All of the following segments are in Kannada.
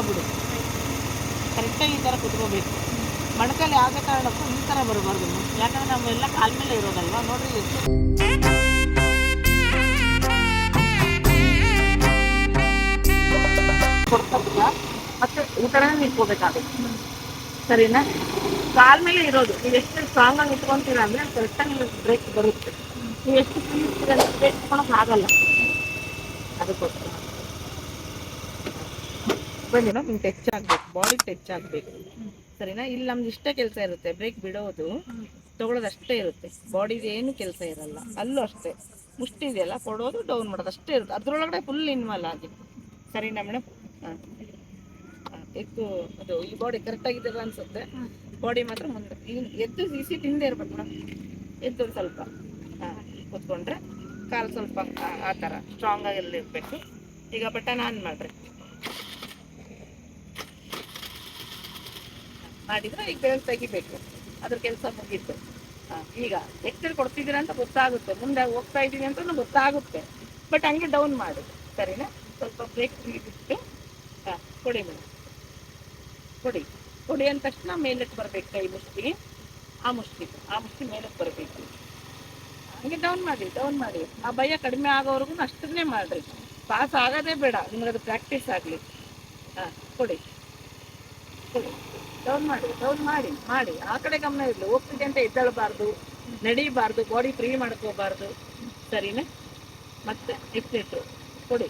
ಬಿಡು. ಕರೆಕ್ಟಾಗಿ ಈ ಥರ ಕುತ್ಕೋಬೇಕು. ಮಣಕಲ್ಲಿ ಯಾವುದೇ ಕಾರಣಕ್ಕೂ ಈ ಥರ ಬರಬಾರ್ದು. ಯಾಕಂದ್ರೆ ನಮ್ಮೆಲ್ಲ ಕಾಲ ಮೇಲೆ ಇರೋದಲ್ವಾ? ನೋಡ್ರಿ ಎಷ್ಟು ಮತ್ತೆ ಈ ಥರನೇ ನಿಂತ್ಕೋಬೇಕಾಗುತ್ತೆ. ಸರಿನಾ? ಕಾಲ ಮೇಲೆ ಇರೋದು. ನೀವು ಎಷ್ಟು ಸ್ಟ್ರಾಂಗ್ ಆಗಿ ಇಟ್ಕೊಂತೀರ ಅಂದ್ರೆ ಕರೆಕ್ಟಾಗಿ ಬ್ರೇಕ್ ಬರುತ್ತೆ. ನೀವು ಎಷ್ಟು ಫ್ರೀ ಬ್ರೇಕ್ ತಗೊಳಕ್ ಆಗಲ್ಲ. ಅದಕ್ಕೋಸ್ಕರ. ಬನ್ನಿ ನಿಮ್ಗೆ ಟಚ್ ಆಗ್ಬೇಕು, ಬಾಡಿ ಟಚ್ ಆಗ್ಬೇಕು. ಸರಿನಾ? ಇಲ್ಲಿ ನಮ್ದು ಇಷ್ಟ ಕೆಲಸ ಇರುತ್ತೆ, ಬ್ರೇಕ್ ಬಿಡೋದು ತಗೊಳ್ಳೋದು ಅಷ್ಟೇ ಇರುತ್ತೆ. ಬಾಡಿದು ಏನು ಕೆಲಸ ಇರಲ್ಲ, ಅಲ್ಲೂ ಅಷ್ಟೇ. ಮುಷ್ಟಿ ಇದೆಯಲ್ಲ, ಕೊಡೋದು, ಡೌನ್ ಮಾಡೋದು, ಅಷ್ಟೇ ಇರುತ್ತೆ. ಅದ್ರೊಳಗಡೆ ಫುಲ್ ಇನ್ವಾಲ್ವ್ ಆಗಿ. ಸರಿನಾ ಮೇಡಮ್ ಹಾಂ. ಎದ್ದು ಅದು, ಈ ಬಾಡಿ ಕರೆಕ್ಟ್ ಆಗಿದ್ದಲ್ಲ ಅನ್ಸುತ್ತೆ. ಬಾಡಿ ಮಾತ್ರ ಮುಂದೆ. ಎದ್ದು ಈ ಹಿಂದೆ ಇರ್ಬೇಕು ಮೇಡಮ್ ಎದ್ದು ಸ್ವಲ್ಪ, ಹಾಂ, ಕೂತ್ಕೊಂಡ್ರೆ ಕಾಲು ಸ್ವಲ್ಪ ಆ- ಥರ ಸ್ಟ್ರಾಂಗ್ ಆಗಿ ಇರಬೇಕು ಈಗ ಬಟನ್ ಆನ್ ಮಾಡ್ರಿ. ಮಾಡಿದ್ರೆ ಈಗ ಬೆಳಕು ತೆಗಿಬೇಕು. ಅದ್ರ ಕೆಲಸ ಮುಗೀತು. ಈಗ ಎಷ್ಟು ಕೊಡ್ತಿದ್ದೀರಾ ಅಂತ ಗೊತ್ತಾಗುತ್ತೆ. ಮುಂದೆ ಹೋಗ್ತಾ ಇದ್ದೀನಿ ಅಂತ ಗೊತ್ತಾಗುತ್ತೆ. ಬಟ್ ಹಂಗೆ ಡೌನ್ ಮಾಡಿ. ಸರಿನಾ? ಸ್ವಲ್ಪ ಬ್ರೇಕ್ ಬಿಟ್ಟು ಹಾಂ, ಕೊಡಿ ಮೇಡಮ್ ಕೊಡಿ. ಕೊಡಿ ಅಂದ ತಕ್ಷಣ ಮೇಲಕ್ಕೆ ಬರಬೇಕು ಕೈ ಮುಷ್ಟಿ. ಆ ಮುಷ್ಟಿ ಆ ಮುಷ್ಟಿ ಮೇಲಕ್ಕೆ ಬರಬೇಕು. ಹಂಗೆ ಡೌನ್ ಮಾಡಿ ಡೌನ್ ಮಾಡಿ. ಆ ಭಯ ಕಡಿಮೆ ಆಗೋವರೆಗೂ ಅಷ್ಟನ್ನೇ ಮಾಡ್ರಿ. ಪಾಸ್ ಆಗೋದೇ ಬೇಡ. ನಿಮ್ಗೆ ಅದು ಪ್ರಾಕ್ಟೀಸ್ ಆಗಲಿ. ಹಾಂ, ಕೊಡಿ. ಕೊಡಿ. ಡೌನ್ ಮಾಡಿ ಡೌನ್ ಮಾಡಿ ಮಾಡಿ. ಆ ಕಡೆ ಗಮನ ಇರಲಿ. ಹೋಗ್ತಿದೆ ಅಂತ ಎದ್ದಳಬಾರ್ದು. ನಡೀಬಾರ್ದು. ಬಾಡಿ ಫ್ರೀ ಮಾಡ್ಕೋಬಾರ್ದು. ಸರಿನಾ? ಮತ್ತೆ ಎಕ್ಸಿಟ್ಟು ಕೊಡಿ.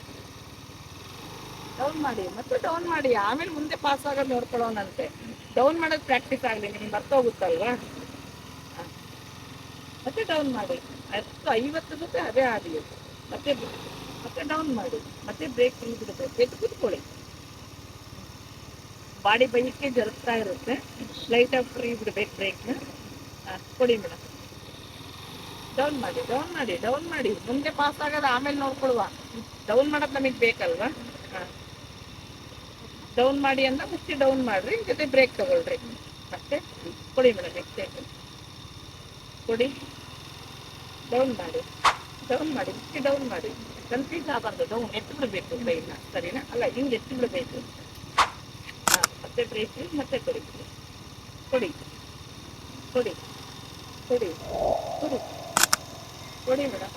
ಡೌನ್ ಮಾಡಿ. ಮತ್ತೆ ಡೌನ್ ಮಾಡಿ. ಆಮೇಲೆ ಮುಂದೆ ಪಾಸ್ ಆಗೋದು ನೋಡ್ಕೊಳ್ಳೋಣಂತೆ ಡೌನ್ ಮಾಡೋದು ಪ್ರಾಕ್ಟೀಸ್ ಆಗಲಿ. ನಿಮ್ಗೆ ಮರ್ತೋಗುತ್ತಲ್ವಾ. ಮತ್ತೆ ಡೌನ್ ಮಾಡಿ. ಹತ್ತು, ಐವತ್ತು ಜೊತೆ ಅದೇ ಆಗಲಿ. ಮತ್ತೆ ಮತ್ತೆ ಡೌನ್ ಮಾಡಿ. ಮತ್ತೆ ಬ್ರೇಕ್ ಬಿಡುತ್ತೆ ಎದ್ದು ಕೂತ್ಕೊಳ್ಳಿ. ಬಾಡಿ ಬೈಕ್ಕೆ ಜರುಗ್ತಾ ಇರುತ್ತೆ. ಲೈಟ್ ಆಫ್ ಫ್ರೀ ಬಿಡ್ಬೇಕು ಬ್ರೇಕ್ನ ಕೊಡಿ ಮೇಡಮ್ ಡೌನ್ ಮಾಡಿ ಡೌನ್ ಮಾಡಿ ಡೌನ್ ಮಾಡಿ. ಮುಂದೆ ಪಾಸ್ ಆಗೋದು ಆಮೇಲೆ ನೋಡ್ಕೊಳುವ ಡೌನ್ ಮಾಡೋದು ನಮಗೆ ಬೇಕಲ್ವಾ? ಡೌನ್ ಮಾಡಿ ಅಂತ ಮುಚ್ಚಿ ಡೌನ್ ಮಾಡ್ರಿ, ಜೊತೆ ಬ್ರೇಕ್ ತಗೊಳ್ರಿ. ಮತ್ತೆ ಕೊಡಿ ಮೇಡಮ್ ಎಕ್ಸೈಟ್ ಕೊಡಿ. ಡೌನ್ ಮಾಡಿ ಡೌನ್ ಮಾಡಿ ಮುಚ್ಚಿ ಡೌನ್ ಮಾಡಿ. ಕನ್ಫ್ಯೂಸ್ ಆಗಬಾರ್ದು ಡೌನ್ ಎತ್ತಿ ಬಿಡಬೇಕು ಸರಿನಾ? ಅಲ್ಲ, ಹಿಂಗೆ ಎತ್ತಿ ಬಿಡಬೇಕು. ಮತ್ತೆ ಬ್ರೇಕ್ ಮತ್ತೆ ಕೊಡಿ ಕೊಡಿ. ಕೊಡಿ. ಕೊಡಿ. ಕೊಡಿ. ಕೊಡಿ. ಮೇಡಮ್.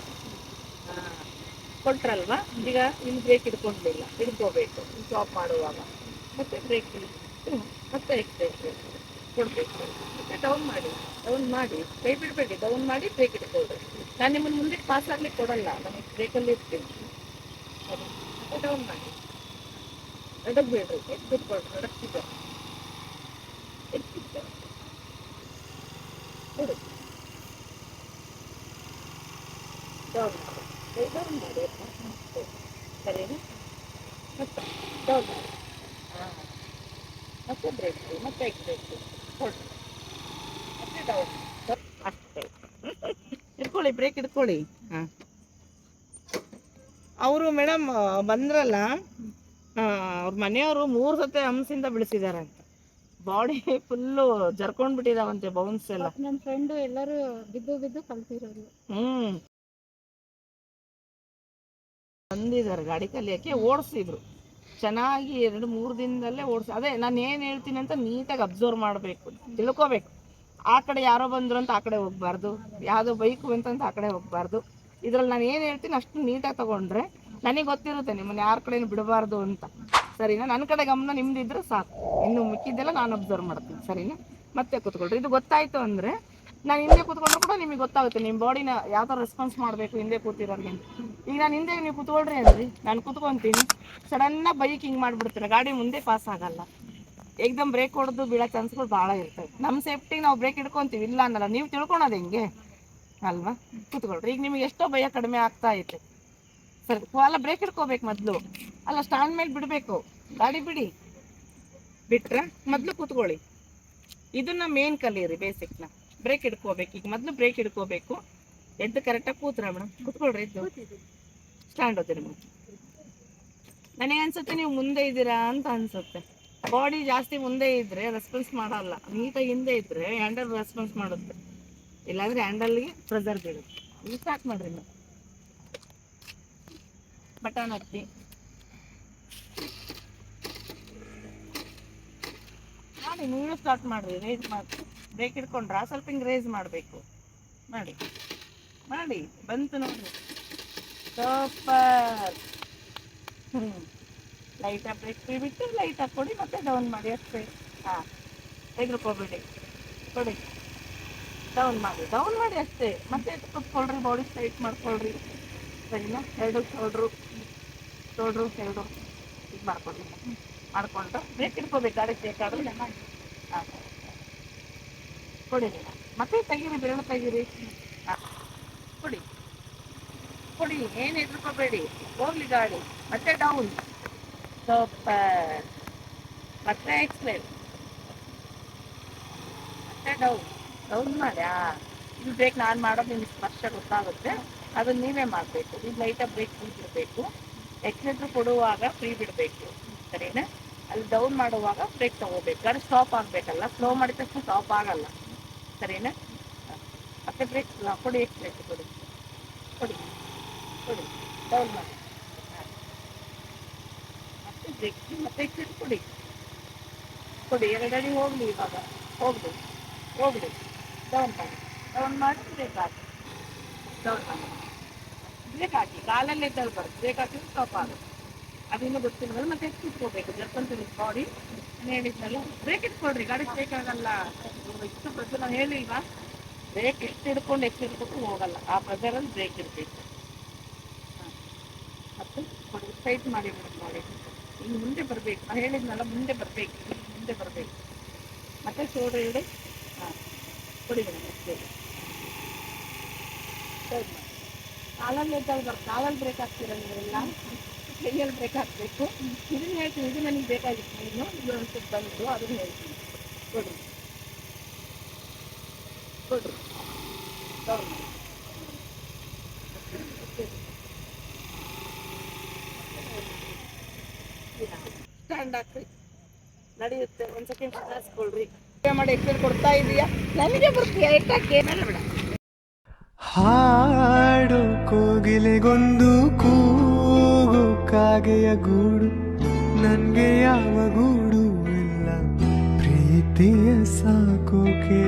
ಕೊಟ್ರಲ್ವಾ? ಈಗ ಇಲ್ಲಿ ಬ್ರೇಕ್ ಹಿಡ್ಕೊಂಡಿಲ್ಲ. ಹಿಡ್ಕೋಬೇಕು. ಸ್ಟಾಪ್ ಮಾಡುವಾಗ. ಮತ್ತೆ ಬ್ರೇಕ್ ಮತ್ತೆ ಎಕ್ಸೈಸ್ ಕೊಡಬೇಕು. ಮತ್ತೆ ಡೌನ್ ಮಾಡಿ. ಡೌನ್ ಮಾಡಿ. ಕೈ ಬಿಡಬೇಡಿ. ಡೌನ್ ಮಾಡಿ ಬ್ರೇಕ್ ಹಿಡ್ಕೊಳ್ರಿ ನಾನು ನಿಮ್ಮನ್ನು ಮುಂದೆ ಪಾಸ್ ಆಗ್ಲಿಕ್ಕೆ ಕೊಡಲ್ಲ. ನಮಗೆ ಬ್ರೇಕಲ್ಲಿ ಇರ್ತೀನಿ. ಡೌನ್ ಮಾಡಿ. ಎಡಕ್ ಬೇಡ್ರಿ ಎದ್ದು ಕೂತ್ಕೊಳ್ರಿ ಎಡಕ್ತಿದ್ದೆ ಎತ್ತಿದ್ದೆ ಕೊಡು ಡೌನ್ ಮಾಡಿ ಕೈ ಡೌನ್ ಮಾಡಿ ಅಪ್ಪ. ಸರಿನಾ ಮತ್ತೆ ಡೌನ್ ಮಾಡಿ ಹಾಂ ಮತ್ತೆ ಬ್ರೇಕ್ ಮತ್ತೆ ಎಕ್ಸ್ಬ್ರೇಕ್ ಕೊಡ್ರಿ ಮತ್ತೆ ಡೌನ್ ಅಷ್ಟೇ ಇಟ್ಕೊಳ್ಳಿ ಬ್ರೇಕ್ ಇಟ್ಕೊಳ್ಳಿ ಹಾಂ ಅವರು ಮೇಡಮ್ ಬಂದ್ರಲ್ಲ ಅವ್ರ ಮನೆಯವರು ಮೂರು ಸತಿ ಹಂಸಿಂದ ಬಿಡಿಸಿದಾರೆ ಅಂತ. ಬಾಡಿ ಫುಲ್ಲು ಜರ್ಕೊಂಡ್ ಬಿಟ್ಟಿದಾವಂತೆ ಬೌನ್ಸ್ ಎಲ್ಲ ನಮ್ಮ ಫ್ರೆಂಡು ಎಲ್ಲರೂ ಬಿದ್ದು ಬಿದ್ದು ಕಲ್ತಿರೋದು ಹ್ಮ್. ಬಂದಿದ್ದಾರೆ ಗಾಡಿ ಕಲಿಯಕ್ಕೆ ಓಡಿಸಿದ್ರು. ಚೆನ್ನಾಗಿ ಎರಡು ಮೂರು ದಿನದಲ್ಲೇ ಓಡಿಸಿ ಅದೇ ನಾನು ಏನು ಹೇಳ್ತೀನಿ ಅಂತ ನೀಟಾಗಿ ಅಬ್ಸರ್ವ್ ಮಾಡಬೇಕು ತಿಳ್ಕೊಬೇಕು. ಆ ಕಡೆ ಯಾರೋ ಬಂದ್ರು ಅಂತ ಆ ಕಡೆ ಹೋಗ್ಬಾರ್ದು ಯಾವುದೋ ಬೈಕು ಅಂತ ಆ ಕಡೆ ಹೋಗ್ಬಾರ್ದು. ಇದ್ರಲ್ಲಿ ನಾನು ಏನು ಹೇಳ್ತೀನಿ ಅಷ್ಟು ನೀಟಾಗಿ ತಗೊಂಡ್ರೆ ನನಗೆ ಗೊತ್ತಿರುತ್ತೆ, ನಿಮ್ಮನ್ನ ಯಾರ ಕಡೆನೂ ಬಿಡಬಾರ್ದು ಅಂತ. ಸರಿನಾ? ನನ್ನ ಕಡೆ ಗಮನ ನಿಮ್ದಿದ್ರೆ ಸಾಕು. ಇನ್ನು ಮಿಕ್ಕಿದ್ದೆಲ್ಲ ನಾನು ಅಬ್ಸರ್ವ್ ಮಾಡ್ತೀನಿ, ಸರಿನಾ? ಮತ್ತೆ ಕೂತ್ಕೊಳ್ರಿ. ಇದು ಗೊತ್ತಾಯ್ತು ಅಂದ್ರೆ, ನಾನು ಹಿಂದೆ ಕೂತ್ಕೊಂಡ್ರು ಕೂಡ ನಿಮಗೆ ಗೊತ್ತಾಗುತ್ತೆ ನಿಮ್ಮ ಬಾಡಿನ ಯಾವ ಥರ ರೆಸ್ಪಾನ್ಸ್ ಮಾಡಬೇಕು, ಹಿಂದೆ ಕೂತಿರೋರಿಗೆ ಈಗ ನಾನು ಹಿಂದೆ, ನೀವು ಕೂತ್ಕೊಳ್ರಿ ಅಂದ್ರಿ ನಾನು ಕೂತ್ಕೊಂತೀನಿ. ಸಡನ್ನಾಗಿ ಬೈಕ್ ಹಿಂಗೆ ಮಾಡಿಬಿಡ್ತೀನಿ ಗಾಡಿ ಮುಂದೆ ಪಾಸ್ ಆಗಲ್ಲ. ಏಕ್ದಮ್ ಬ್ರೇಕ್ ಹೊಡೆದು ಬೀಳೋ ಚಾನ್ಸ್ಗಳು ಭಾಳ ಇರ್ತವೆ. ನಮ್ಮ ಸೇಫ್ಟಿಗೆ ನಾವು ಬ್ರೇಕ್ ಹಿಡ್ಕೊಂತೀವಿ. ಇಲ್ಲ ಅನ್ನಲ್ಲ. ನೀವು ತಿಳ್ಕೊಳೋದು ಹೆಂಗೆ? ಅಲ್ವಾ? ಕೂತ್ಕೊಳ್ರಿ. ಈಗ ನಿಮಗೆ ಎಷ್ಟೋ ಭಯ ಕಡಿಮೆ ಆಗ್ತಾ ಐತೆ. ಸರಿ ಬ್ರೇಕ್ ಹಿಡ್ಕೋಬೇಕು ಮೊದಲು. ಅಲ್ಲ ಸ್ಟ್ಯಾಂಡ್ ಮೇಲೆ ಬಿಡಬೇಕು. ಗಾಡಿ ಬಿಡಿ. ಬಿಟ್ರೆ ಮೊದಲು ಕೂತ್ಕೊಳ್ಳಿ. ಇದನ್ನ ಮೇನ್ ಕಲಿಯಿರಿ ಬೇಸಿಕ್ನ ಬ್ರೇಕ್ ಹಿಡ್ಕೋಬೇಕು. ಈಗ ಮೊದಲು ಬ್ರೇಕ್ ಹಿಡ್ಕೋಬೇಕು. ಎದ್ದು ಕರೆಕ್ಟಾಗಿ ಕೂತ್ರ ಮೇಡಮ್ ಕೂತ್ಕೊಳ್ರಿ ಇದ್ದು ಸ್ಟ್ಯಾಂಡ್ ಹೋಗ್ತೀರಿ ಮೇಡಮ್ ನನಗೆ ಅನ್ಸುತ್ತೆ ನೀವು ಮುಂದೆ ಇದ್ದೀರಾ ಅಂತ ಅನ್ಸುತ್ತೆ. ಬಾಡಿ ಜಾಸ್ತಿ ಮುಂದೆ ಇದ್ರೆ ರೆಸ್ಪಾನ್ಸ್ ಮಾಡಲ್ಲ. ನೀಟಾಗಿ ಹಿಂದೆ ಇದ್ರೆ ಹ್ಯಾಂಡಲ್ ರೆಸ್ಪಾನ್ಸ್ ಮಾಡುತ್ತೆ. ಇಲ್ಲಾಂದ್ರೆ ಹ್ಯಾಂಡಲ್ಗೆ ಪ್ರೆಸರ್ ಬೀಳುತ್ತೆ. ಸ್ಟಾರ್ಟ್ ಮಾಡ್ರಿ ನೀವು. ಬಟನ್ ಹಾಕ್ತಿ ಮಾಡಿ, ನೀವು ಸ್ಟಾರ್ಟ್ ಮಾಡಿರಿ ರೇಸ್ ಮಾಡಿ ಬ್ರೇಕ್ ಸ್ವಲ್ಪ ಹಿಂಗೆ ರೇಸ್ ಮಾಡಬೇಕು. ಮಾಡಿ ಮಾಡಿ, ಬಂತು ನೋಡಿ. ಸೂಪರ್ ಹ್ಞೂ ಲೈಟಾಗಿ ಬ್ರೇಕ್ ಬಿಟ್ಟು ಲೈಟಾಗಿ ಕೊಡಿ, ಮತ್ತೆ ಡೌನ್ ಮಾಡಿ, ಅಷ್ಟೇ. ಹಾಂ, ತೆಗೆದುಕೋಬೇಡಿ. ಕೊಡಿ. ಡೌನ್ ಮಾಡಿ ಡೌನ್ ಮಾಡಿ ಅಷ್ಟೇ. ಮತ್ತೆ ಕುತ್ಕೊಳ್ರಿ ಬಾಡಿ ಸ್ಟ್ರೈಟ್ ಮಾಡ್ಕೊಳ್ರಿ. ಸರಿನಾ? ಎರಡು ಶೋಲ್ಡ್ರು. ಶೋಲ್ಡ್ರು ಎರಡು ಇದು ಮಾಡ್ಕೊಳ್ಳಿ. ಮಾಡ್ಕೊಂಡು ಬ್ರೇಕ್ ಇಟ್ಕೋಬೇಕು ಗಾಡಿ ಬೇಕಾದ್ರೆ ಕೊಡಿ ಮತ್ತೆ ತೆಗೀರಿ, ಬೆರಳು ತೆಗೀರಿ. ಹಾಂ ಕೊಡಿ. ಕೊಡಿ. ಏನು ಹೆದರ್ಕೋಬೇಡಿ ಹೋಗ್ಲಿ ಗಾಡಿ. ಮತ್ತೆ ಡೌನ್ ಸೂಪರ್. ಮತ್ತೆ ಎಕ್ಸ್ಪ್ಲೇನ್ ಮತ್ತೆ ಡೌನ್ ಡೌನ್ ಮಾಡ್ಯಾ? ಇದು ಬ್ರೇಕ್ ನಾನು ಮಾಡೋದು ನಿಮ್ಗೆ ಸ್ಪಷ್ಟ ಗೊತ್ತಾಗುತ್ತೆ. ಅದನ್ನ ನೀವೇ ಮಾಡಬೇಕು. ನೀವು ಲೈಟಾಗಿ ಬ್ರೇಕ್ ಬಿಡಬೇಕು ಎಕ್ಸಿಲೇಟರ್ ಕೊಡುವಾಗ ಫ್ರೀ ಬಿಡಬೇಕು. ಸರಿನಾ? ಅಲ್ಲಿ ಡೌನ್ ಮಾಡುವಾಗ ಬ್ರೇಕ್ ತಗೋಬೇಕು. ಗಾಡಿ ಸ್ಟಾಪ್ ಆಗಬೇಕಲ್ಲ ಸ್ಲೋ ಮಾಡಿದ ತಕ್ಷಣ ಸ್ಟಾಪ್ ಆಗಲ್ಲ. ಸರಿನಾ? ಮತ್ತೆ ಬ್ರೇಕ್ ಕೊಡಿ ಎಕ್ಸಿಲೇಟರ್ ಕೊಡಿ. ಕೊಡಿ ಕೊಡಿ. ಡೌನ್ ಮಾಡಿ. ಮತ್ತೆ ಬ್ರೇಕ್ ಮತ್ತೆ ಎಕ್ಸಿಲೇಟರ್ ಕೊಡಿ. ಕೊಡಿ, ಎರಡು ಅಡಿ ಹೋಗಲಿ ಇವಾಗ. ಹೋಗ್ಲಿ ಹೋಗ್ಲಿ. ಡೌನ್ ಮಾಡಿ. ಡೌನ್ ಮಾಡಿ ಬ್ರೇಕ್ ಹಾಕಿ ಬ್ರೇಕ್ ಹಾಕಿ ಕಾಲಲ್ಲಿ ಬರುತ್ತೆ ಬ್ರೇಕ್ ಹಾಕಿದ್ರೆ ಸ್ಟಾಪ್ ಆಗುತ್ತೆ. ಅದಿನ್ನೂ ಗೊತ್ತಿಲ್ಲ ಮತ್ತೆ ಎತ್ತಿಟ್ಕೋಬೇಕು. ಜಸ್ಟ್ ಜರ್ಕಂತ ಬಾಡಿ ಹೇಳಿದ್ನಲ್ಲ ಬ್ರೇಕ್ ಇಟ್ಕೊಳ್ರಿ ಗಾಡಿ ಬ್ರೇಕ್ ಆಗಲ್ಲ. ಇಷ್ಟು ನಾವು ಹೇಳಿಲ್ವಾ? ಬ್ರೇಕ್ ಎಷ್ಟು ಹಿಡ್ಕೊಂಡು ಎಷ್ಟು ಹಿಡ್ಕೊಂಡು ಹೋಗಲ್ಲ. ಆ ಪ್ರೆಸರಲ್ಲಿ ಬ್ರೇಕ್ ಇರಬೇಕು. ಮತ್ತೆ ಸ್ಟ್ರೈಟ್ ಮಾಡಿ ಮಾಡಿ ಇನ್ನು ಮುಂದೆ ಬರಬೇಕು. ನಾನು ಹೇಳಿದ್ನಲ್ಲ, ಮುಂದೆ ಬರಬೇಕು. ಮುಂದೆ ಬರಬೇಕು. ಮತ್ತೆ ಶೋಲ್ಡರ್ ಇಡಿ. ಹಾಂ. ಕೊಡಿ ಮೇಡಮ್, ಅಷ್ಟೇ. ಕಾಲಲ್ಲಿ ಎದ್ದಾಗ ಕಾಲಲ್ಲಿ ಬ್ರೇಕ್ ಹಾಕ್ತೀರ ನೀವೆಲ್ಲ? ಕೈಯಲ್ಲಿ ಬ್ರೇಕ್ ಹಾಕಬೇಕು ಇದನ್ನ ಹೇಳ್ತೀನಿ, ಇದು ನನಗೆ ಬೇಕಾಗಿತ್ತು ನೀನು, ಇದು ಒಂದು ಬಂದು ಅದನ್ನ ಹೇಳ್ತೀನಿ. ಕೊಡ್ರಿ. ಕೊಡ್ರಿ. ಸ್ಟ್ಯಾಂಡ್ ಹಾಕ್ರಿ. ನಡೆಯುತ್ತೆ. ಒಂದು ಸೆಕೆಂಡ್ ಮಾಡಿ ಎಕ್ಸೆಲ್ ಕೊಡ್ತಾ ಇದೀಯಾ? ನನಗೆ ಬರ್ತೀಯಾ? ಎಷ್ಟಾಕೆ ಮೇಡಮ್ ಹಾಡು ಕೋಗಿಲೆಗೊಂದು ಕೂಗು ಕಾಗೆಯ ಗೂಡು ನನ್ಗೆ ಯಾವ ಗೂಡು ಇಲ್ಲ ಪ್ರೀತಿಯ ಸಾಕೋಕೆ